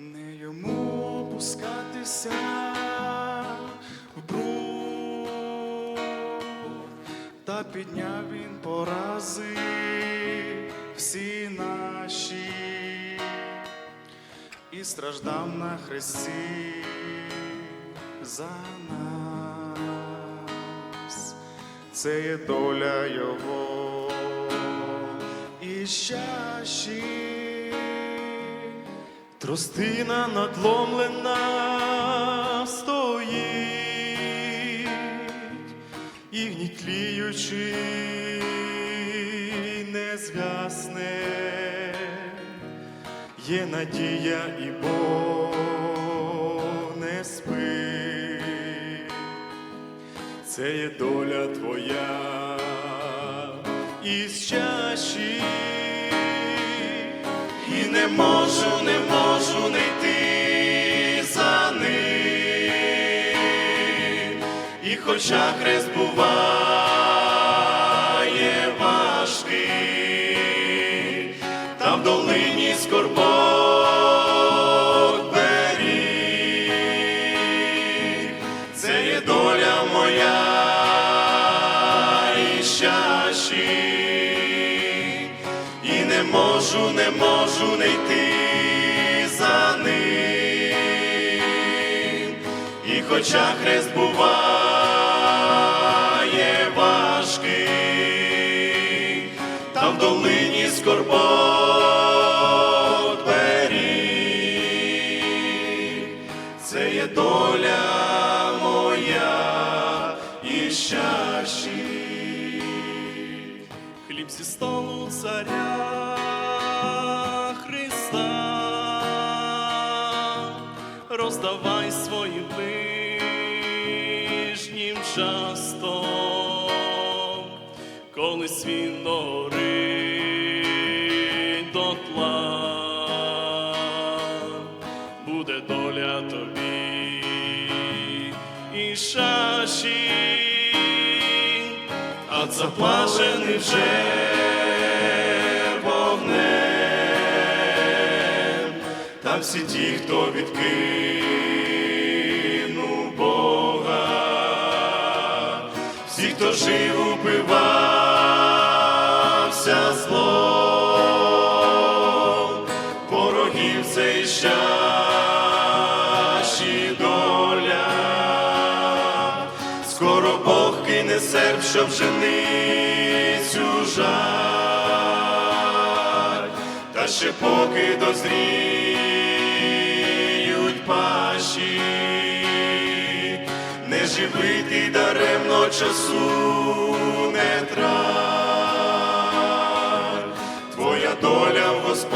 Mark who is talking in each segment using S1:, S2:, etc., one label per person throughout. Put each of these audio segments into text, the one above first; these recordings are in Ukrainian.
S1: не йому опускатися в бруд, та підняв він порази всі наші і страждав на хресті за нас. Це є доля його і щащі. Тростина надломлена стоїть, і гнітліючи не згасне, є надія і Бог не спить. Це є доля твоя із чаші, і не можу, не можу не за ним. І хоча хрест буває важкий, та в долині скорбот беріг. Це є доля моя і щащі, можу, не можу не йти за ним. І хоча хрест буває важкий, та в долині скорбот беріг. Це є доля моя і щащі. Хліб зі столу царя роздавай своїм ближнім часто, коли світ горить дотла, буде доля тобі. І шаші, а заплашений вже та всі ті, хто відкинув Бога, всі, хто жив, упивався злом, ворогів цей щащі скоро Бог кине серп, щоб женицю жаль, та ще поки дозріють паші, не живити даремно часу не трать, твоя доля в Господній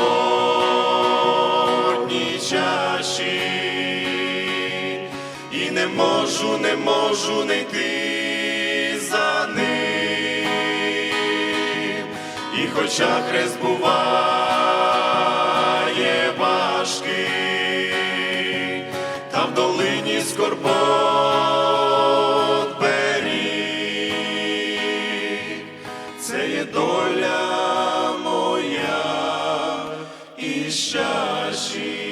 S1: чаші, і не можу, не можу не йти за ним, і хоча хрест буває Shashi.